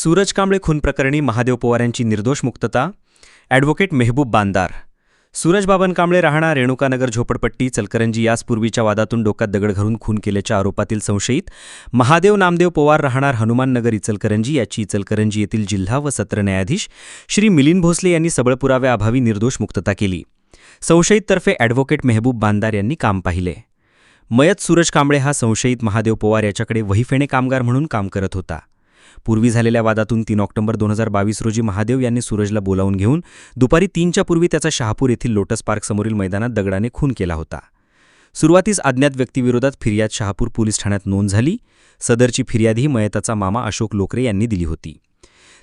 सूरज कांबळे खून प्रकरणी महादेव पवार यांची निर्दोष मुक्तता ॲडव्होकेट मेहबूब बांदार. सूरज बाबन कांबळे राहणार रेणुकानगर झोपडपट्टी चलकरंजी यासपूर्वीच्या वादातून डोक्यात दगड घालून खून केल्याच्या आरोपातील संशयित. महादेव नामदेव पवार राहणार हनुमाननगर इचलकरंजी याची इचलकरंजी येथील जिल्हा व सत्र न्यायाधीश श्री मिलिंद भोसले यांनी सबळ पुराव्याअभावी निर्दोष मुक्तता केली. संशयिततर्फे ॲडव्होकेट मेहबूब बांदार यांनी काम पाहिले. मयत सूरज कांबळे हा संशयित महादेव पवार याच्याकडे वहीफेणे कामगार म्हणून काम करत होता. पूर्वी झालेल्या वादातून तीन ऑक्टोबर दोन हजार बावीस रोजी महादेव यांनी सूरजला बोलावून घेऊन दुपारी तीनच्या पूर्वी त्याचा शहापूर येथील लोटस पार्कसमोरील मैदानात दगडाने खून केला होता. सुरुवातीस अज्ञात व्यक्तीविरोधात फिर्याद शहापूर पोलीस ठाण्यात नोंद झाली. सदरची फिर्यादही मयताचा मामा अशोक लोकरे यांनी दिली होती.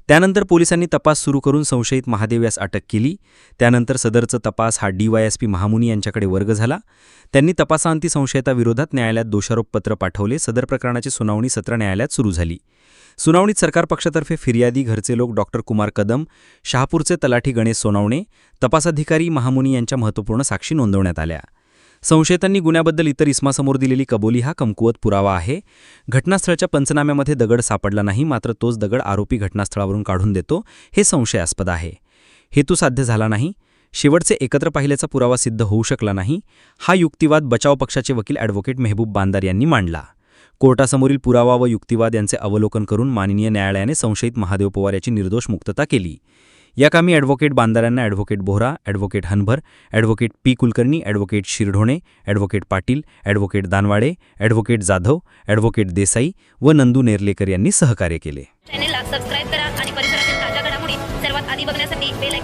त्यानंतर पोलिसांनी तपास सुरू करून संशयित महादेव यास अटक केली. त्यानंतर सदरचा तपास हा डीवायएसपी महामुनी यांच्याकडे वर्ग झाला. त्यांनी तपासांती संशयिताविरोधात न्यायालयात दोषारोपपत्र पाठवले. सदर प्रकरणाची सुनावणी सत्र न्यायालयात सुरू झाली. सुनावणीत सरकार पक्षातर्फे फिर्यादी घरचे लोक डॉक्टर कुमार कदम शहापूरचे तलाठी गणेश सोनावणे तपासाधिकारी महामुनी यांच्या महत्त्वपूर्ण साक्षी नोंदवण्यात आल्या. संशयितांनी गुन्ह्याबद्दल इतर इस्मासमोर दिलेली कबुली हा कमकुवत पुरावा आहे. घटनास्थळच्या पंचनाम्यामध्ये दगड सापडला नाही मात्र तोच दगड आरोपी घटनास्थळावरून काढून देतो हे संशयास्पद आहे. हेतू साध्य झाला नाही. शेवटचे एकत्र पाहिल्याचा पुरावा सिद्ध होऊ शकला नाही. हा युक्तिवाद बचाव पक्षाचे वकील ॲडव्होकेट मेहबूब बांदार यांनी मांडला. कोर्टासमोरील पुरावा व युक्तिवाद यांचे अवलोकन करून माननीय न्यायालयाने संशयित महादेव पवार याची निर्दोष मुक्तता केली. या कामी advocate बांदारांना advocate Bohra advocate Hanbhar advocate P Kulkarni advocate Shirdhone advocate Patil advocate Danwade advocate Jadhav advocate Desai व नंदू नेर्लेकर यांनी सहकार्य केले. चॅनेलला सबस्क्राईब करा आणि परिसरातील ताज्या घडामोडी सर्वात आधी बघण्यासाठी बेल